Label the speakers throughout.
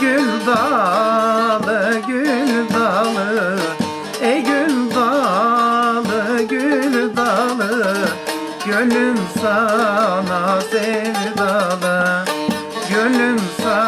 Speaker 1: gül dalı gül dalı. Ey gül dalı gül dalı. Gönlüm sana sevdalı. Gönlüm sana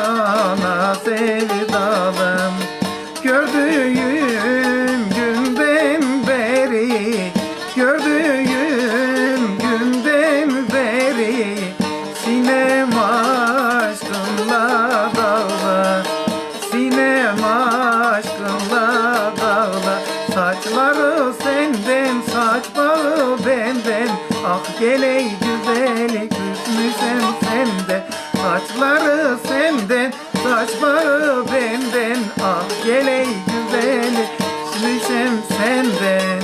Speaker 1: benden. Ah geley güzeli küsmüşem sende. Saçları senden saç bağı benden. Ah geley güzeli küsmüşem senden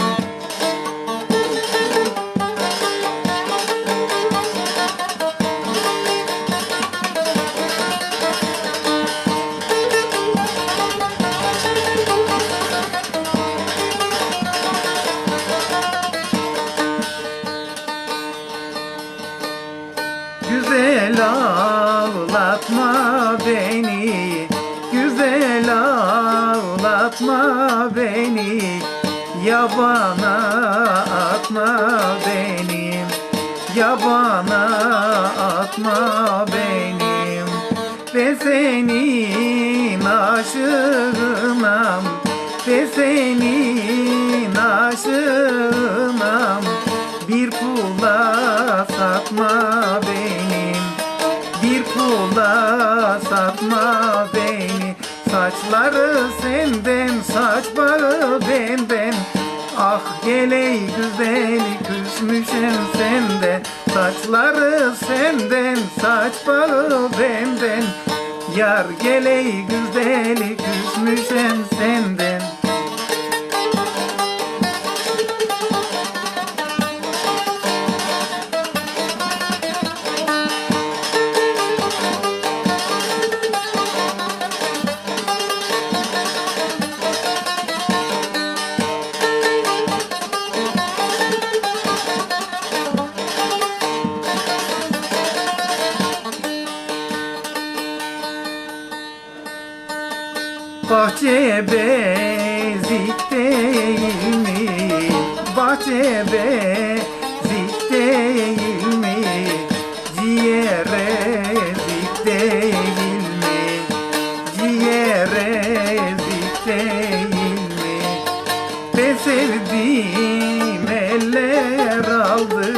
Speaker 1: Güzel ağlatma beni. Güzel ağlatma beni. Yabana atma benim Yabana atma benim Ben senin aşığınam. Ben senin aşığınam. Bir kula satma benim kula satma beni. Saçları senden saç bağı benden. Ah geley güzeli küsmüşem senden. Saçları senden saç bağı benden. Yar geley güzeli küsmüşem senden Bahçe bezik değil mi? Bahçe bezik değil mi? Ciğere zik değil mi? Ciğere zik değil mi? Ben sevdiğim eller aldı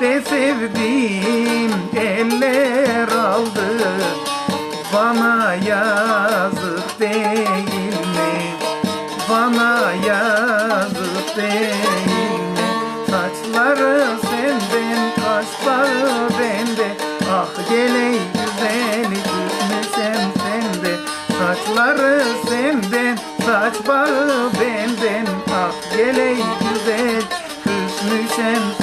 Speaker 1: Ben sevdiğim yazık değil mi? Bana yazık değil mi? Saçları senden, kaşları bende Ah geley güzeli gitmesem sende Saçları senden, saç bağı benden Ah geley güzel küsmüşem